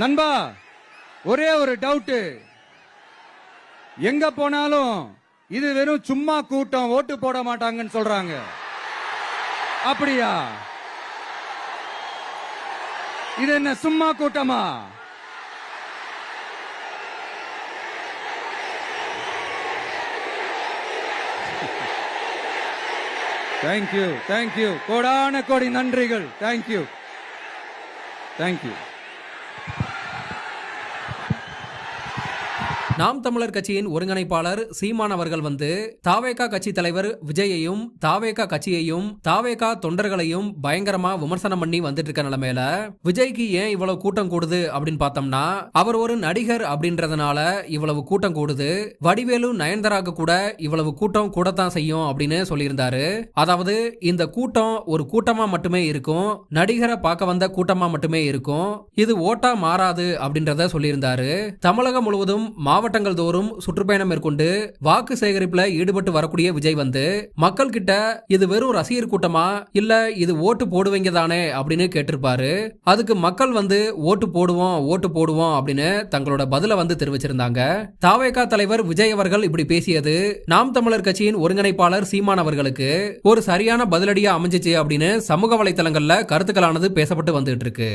நண்பா ஒரே ஒரு டவுட்டு. எங்க போனாலும் இது வெறும் சும்மா கூட்டம் ஓட்டு போட மாட்டாங்கன்னு சொல்றாங்க. அப்படியா? இது என்ன சும்மா கூட்டமா? தேங்க்யூ தேங்க்யூ கோடான கோடி நன்றிகள். தேங்க்யூ தேங்க்யூ நாம் தமிழர் கட்சியின் ஒருங்கிணைப்பாளர் சீமான் அவர்கள் வந்து தாவேகா கட்சி தலைவர் விஜயையும் தாவேகா கட்சியையும் தாவேகா தொண்டர்களையும் பயங்கரமா விமர்சனம் பண்ணி வந்துட்டு இருக்க நிலைமையில விஜய்க்கு ஏன் இவ்வளவு கூட்டம் கூடுது அப்படின்னு பார்த்தோம்னா அவர் ஒரு நடிகர் அப்படின்றதுனால இவ்வளவு கூட்டம் கூடுது. வடிவேலு நயன்தாராக்கு கூட இவ்வளவு கூட்டம் கூடத்தான் செய்யும் அப்படின்னு சொல்லியிருந்தாரு. அதாவது இந்த கூட்டம் ஒரு கூட்டமா மட்டுமே இருக்கும் நடிகரை பார்க்க வந்த கூட்டமா மட்டுமே இருக்கும். இது ஓட்டா மாறாது அப்படின்றத சொல்லியிருந்தாரு. தமிழகம் முழுவதும் மாவட்டங்கள் தோறும் சுற்றுப்பயணம் மேற்கொண்டு வாக்கு சேகரிப்புல ஈடுபட்டு வரக்கூடிய விஜய் வந்து மக்கள் கிட்ட இது வெறும் ரசிகர் கூட்டமா? இல்ல இது ஓட்டு போடுவீங்க தானே? அப்படின்னு கேட்டிருப்பாரு. அதுக்கு மக்கள் வந்து ஓட்டு போடுவோம் ஓட்டு போடுவோம் அப்படின்னு தங்களோட பதில வந்து தெரிவிச்சிருந்தாங்க. தாவேகா தலைவர் விஜய் அவர்கள் இப்படி பேசியது நாம் தமிழர் கட்சியின் ஒருங்கிணைப்பாளர் சீமான் அவர்களுக்கு ஒரு சரியான பதிலடியா அமைஞ்சிச்சு அப்படின்னு சமூக வலைத்தளங்கள்ல கருத்துக்களானது பேசப்பட்டு வந்துட்டு இருக்கு.